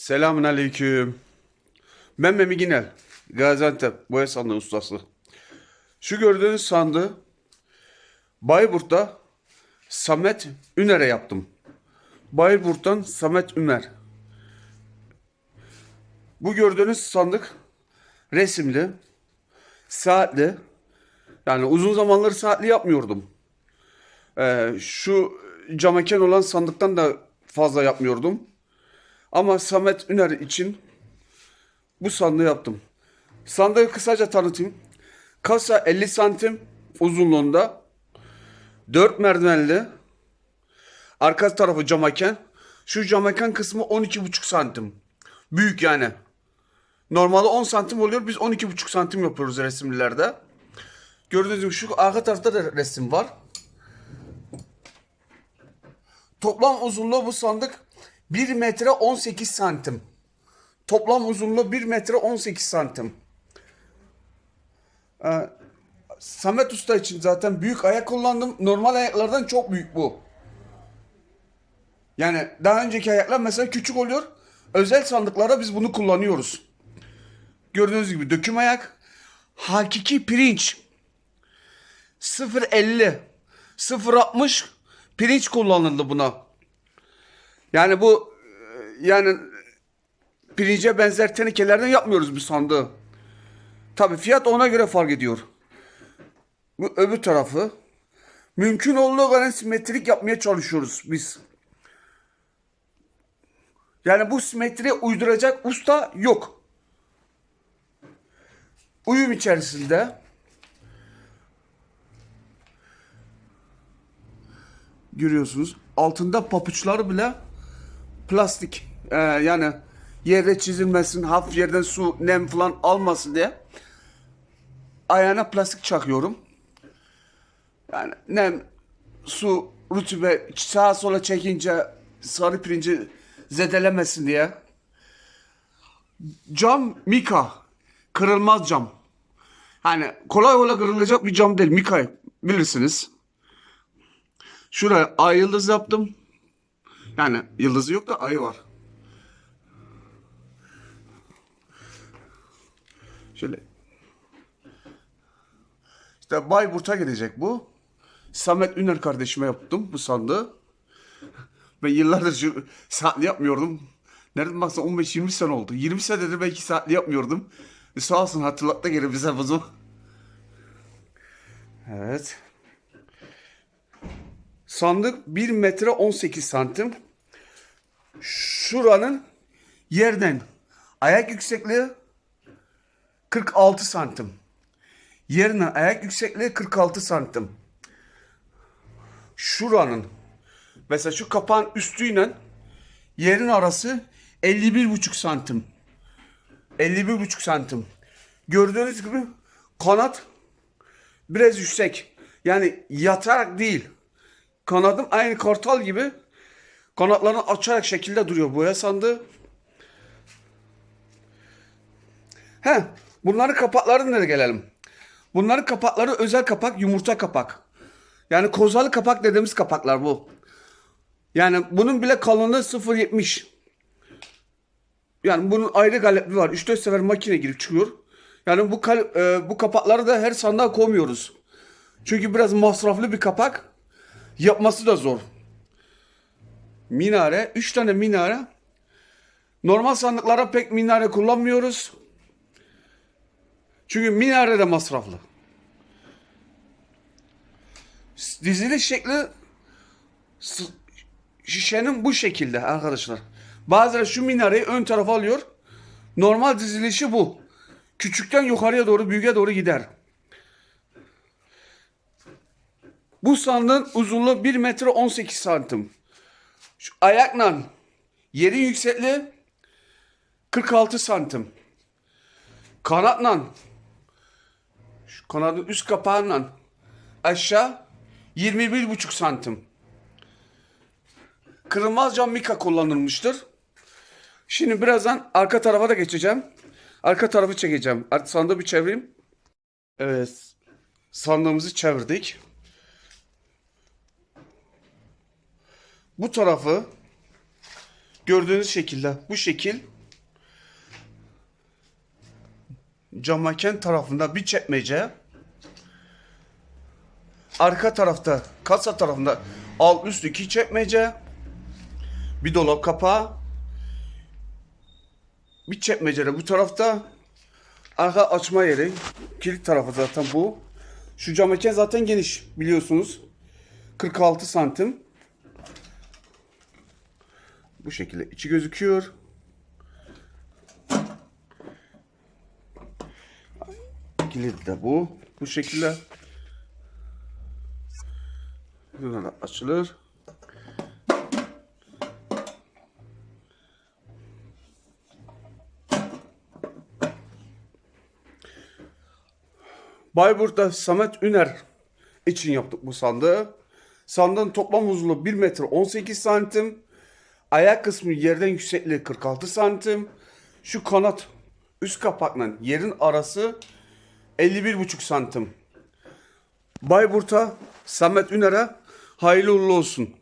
Selamun aleyküm. Ben Memi Ginel. Gaziantep boya sandığı ustası. Şu gördüğünüz sandığı Bayburt'ta Samet Üner'e yaptım. Bayburt'tan Samet Üner. Bu gördüğünüz sandık resimli, saatli. Yani uzun zamanları saatli yapmıyordum. Ee, şu cameken olan sandıktan da fazla yapmıyordum. Ama Samet Üner için bu sandığı yaptım. Sandığı kısaca tanıtayım. Kasa 50 santim uzunluğunda. 4 merdivenli. Arka tarafı camaken. Şu camaken kısmı 12,5 santim. Büyük yani. Normalde 10 santim oluyor. Biz 12,5 santim yapıyoruz resimlilerde. Gördüğünüz gibi şu arka tarafta da resim var. Toplam uzunluğu bu sandık 1 metre 18 santim. Toplam uzunluğu 1 metre 18 santim. Ee, Samet Usta için zaten büyük ayak kullandım. Normal ayaklardan çok büyük bu. Yani daha önceki ayaklar mesela küçük oluyor. Özel sandıklara biz bunu kullanıyoruz. Gördüğünüz gibi döküm ayak. Hakiki pirinç. 0.50 0.60 pirinç kullanıldı buna. Yani bu e, yani pirince benzer tenekelerden yapmıyoruz bu sandığı. Tabi fiyat ona göre fark ediyor. Bu öbür tarafı mümkün olduğu kadar simetrik yapmaya çalışıyoruz biz. Yani bu simetriye uyduracak usta yok. Uyum içerisinde görüyorsunuz. Altında papuçları bile plastik. Ee, yani yerde çizilmesin, hafif yerden su, nem falan almasın diye ayağına plastik çakıyorum. Yani nem, su, rutube sağa sola çekince sarı pirinci zedelemesin diye. Cam mika. Kırılmaz cam. Yani kolay kolay kırılacak bir cam değil. Mika bilirsiniz. Şuraya ay yıldız yaptım. Yani yıldızı yok da ayı var. Şöyle. İşte Bayburt'a gidecek bu. Samet Üner kardeşime yaptım bu sandığı. Ben yıllardır şu saatli yapmıyordum. Nereden baksan 15-20 sene oldu. 20 senedir belki saatli yapmıyordum. E sağ olsun hatırlattı geri bize bunu. Evet. Sandık 1 metre 18 santim. Şuranın yerden ayak yüksekliği 46 santim. Yerine ayak yüksekliği 46 santim. Şuranın mesela şu kapağın üstüyle yerin arası 51,5 santim. 51,5 santim. Gördüğünüz gibi kanat biraz yüksek. Yani yatarak değil. Kanadım aynı kartal gibi kanatlarını açarak şekilde duruyor boya sandığı. He, bunların kapakları nereye gelelim? Bunların kapakları özel kapak, yumurta kapak. Yani kozalı kapak dediğimiz kapaklar bu. Yani bunun bile kalınlığı 0.70. Yani bunun ayrı galebi var. 3-4 sefer makine girip çıkıyor. Yani bu e, bu kapakları da her sandığa koymuyoruz. Çünkü biraz masraflı bir kapak. Yapması da zor. Minare, 3 tane minare. Normal sandıklara pek minare kullanmıyoruz. Çünkü minare de masraflı. Diziliş şekli şişenin bu şekilde arkadaşlar. Bazıları şu minareyi ön tarafa alıyor. Normal dizilişi bu. Küçükten yukarıya doğru büyüğe doğru gider. Bu sandığın uzunluğu 1 metre 18 santim. Şu ayakla yerin yüksekliği 46 santim. Kanatla şu kanadın üst kapağıyla aşağı 21,5 santim. Kırılmaz cam mika kullanılmıştır. Şimdi birazdan arka tarafa da geçeceğim. Arka tarafı çekeceğim. Artık sandığı bir çevireyim. Evet. Sandığımızı çevirdik. Bu tarafı Gördüğünüz şekilde bu şekil camaken tarafında bir çekmece. Arka tarafta kasa tarafında alt üst iki çekmece. Bir dolap kapağı. Bir çekmece de bu tarafta. Arka açma yeri kilit tarafı zaten bu. Şu camaken zaten geniş biliyorsunuz. 46 santim bu şekilde içi gözüküyor. Kilit de bu. Bu şekilde. Buradan da açılır. Bayburt'ta Samet Üner için yaptık bu sandığı. Sandığın toplam uzunluğu 1 metre 18 santim. Ayak kısmı yerden yüksekliği 46 santim. Şu kanat üst kapakla yerin arası 51,5 santim. Bayburt'a Samet Üner'e hayırlı uğurlu olsun.